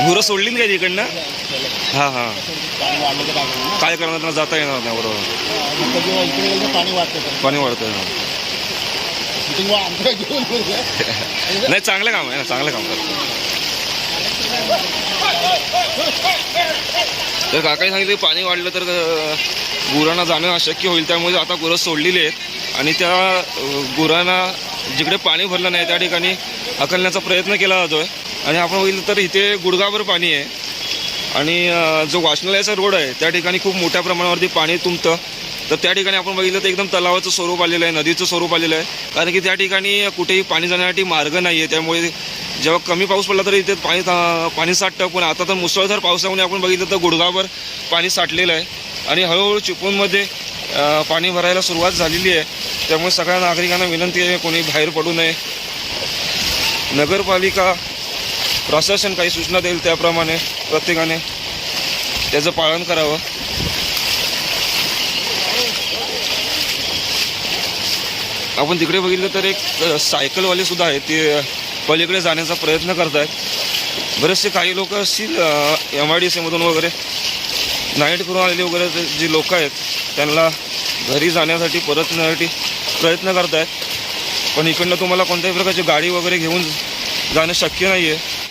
गुरं सोडली ना काय तिकडनं? हां हां. काय करणार त्यांना जाता येणार नाही बरोबर. पाणी वाटतं पाणी वाढतं आमच्या घेऊन नाही चांगलं काम आहे ना चांगलं काम करतो तर काकाही सांगितलं की पाणी वाढलं तर अं, गुरांना जाणं अशक्य होईल. त्यामुळे आता गुरं सोडलेली आहेत. आणि त्या अं, गुरांना जिकडे पाणी भरलं नाही त्या ठिकाणी अकलण्याचा प्रयत्न केला जातोय. आणि आपण बघितलं तर इथे गुडगाभर पाणी आहे. आणि जो वाचनालयाचा रोड आहे त्या ठिकाणी खूप मोठ्या प्रमाणावरती पाणी तुंबतं. तर त्या ठिकाणी आपण बघितलं तर एकदम तलावाचं स्वरूप आलेलं आहे नदीचं स्वरूप आलेलं आहे. कारण की त्या ठिकाणी कुठेही पाणी जाण्यासाठी मार्ग नाही आहे त्यामुळे जेव्हा कमी पाऊस पडला तरी इथे पाणी पाणी साठतं. पण आता तर मुसळधार पावसामुळे आपण बघितलं तर गुडगावर पाणी साठलेलं आहे. आणि हळूहळू चिपळूणमध्ये पाणी भरायला सुरुवात झालेली आहे. त्यामुळे सगळ्या नागरिकांना विनंती आहे कोणी बाहेर पडू नये. नगरपालिका प्रशासन काही सूचना देईल त्याप्रमाणे प्रत्येकाने त्याचं पालन करावं. आपण तिकडे बघितलं तर एक सायकलवाले सुद्धा आहेत. ते पलीकडे जाण्याचा प्रयत्न करत आहेत बरेचसे काही लोक असतील एम आय डी सीमधून वगैरे. नाईट करून आलेले वगैरे जे- जी लोक आहेत त्यांना घरी जाण्यासाठी परतण्यासाठी प्रयत्न करत आहेत पण इकडनं तुम्हाला कोणत्याही प्रकारची गाडी वगैरे घेऊन जाणं शक्य नाही आहे